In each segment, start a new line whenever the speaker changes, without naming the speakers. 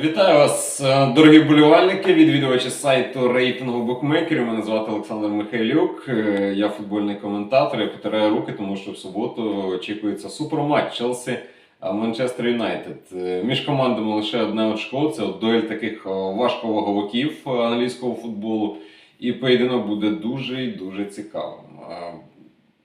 Вітаю вас, е, дорогі болівальники, відвідувачі сайту рейтингу букмекерів. Мене звати Олександр Михайлюк. е, Я футбольний коментатор. Я потираю руки, тому що в суботу очікується суперматч Челсі Манчестер Юнайтед. Е, Між командами лише одне очко. Це от дуель таких е, важковаговиків е, англійського футболу. І поєдинок буде дуже і дуже цікавим.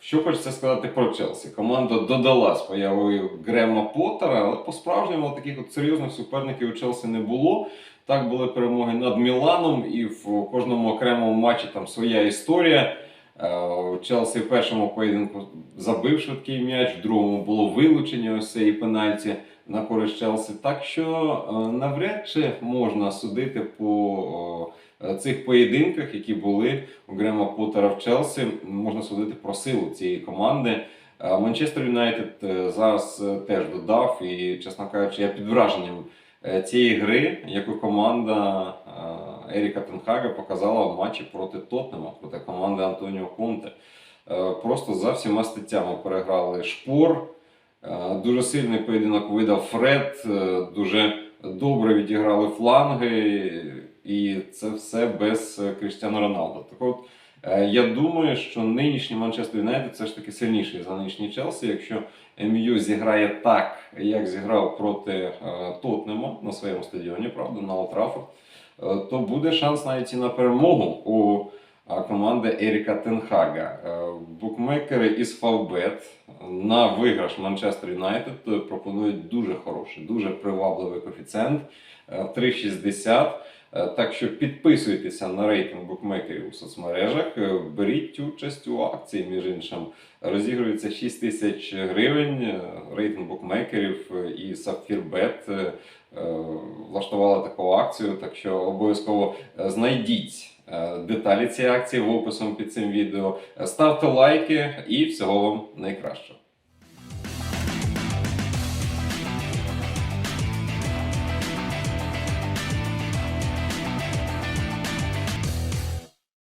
Що хочеться сказати про Челсі? Команда додала з появою Грема Поттера, але по-справжньому таких от серйозних суперників у Челсі не було. Так були перемоги над Міланом, і в кожному окремому матчі там своя історія. Е, Челсі в першому поєдинку забив швидкий м'яч, в другому було вилучення ось цієї пенальті на користь Челсі. Так що е, навряд чи можна судити по е, цих поєдинках, які були у Грема Поттера в Челсі, можна судити про силу цієї команди. Е, Манчестер Юнайтед зараз теж додав, і, чесно кажучи, я під враженням цієї гри, яку команда Еріка Тенхага показала в матчі проти Тотнема, проти команди Антоніо Конте. Просто за всіма статтями переграли шпор. Е, Дуже сильний поєдинок видав Фред, е, дуже добре відіграли фланги, і це все без е, Крістіану Роналду. Так от, я думаю, що нинішній Манчестер Юнайтед все ж таки сильніший за нинішній Челсі. Якщо МЮ зіграє так, як зіграв проти Тотнема на своєму стадіоні, правда, на е, то буде шанс навіть і на перемогу у команди Еріка Тенхага. Букмекери із Фавбет на виграш Манчестер Юнайтед е, пропонують дуже хороший, дуже привабливий коефіцієнт е, 3,60. Е, Так що підписуйтеся на рейтинг букмекерів у соцмережах, е, беріть участь у акції, між іншим. Розігрується 6 тисяч гривень. е, Рейтинг букмекерів е, і Сапфірбет е, е, влаштували таку акцію. Так що обов'язково е, знайдіть е, деталі цієї акції в описом під цим відео. Е, Ставте лайки і всього вам найкращого.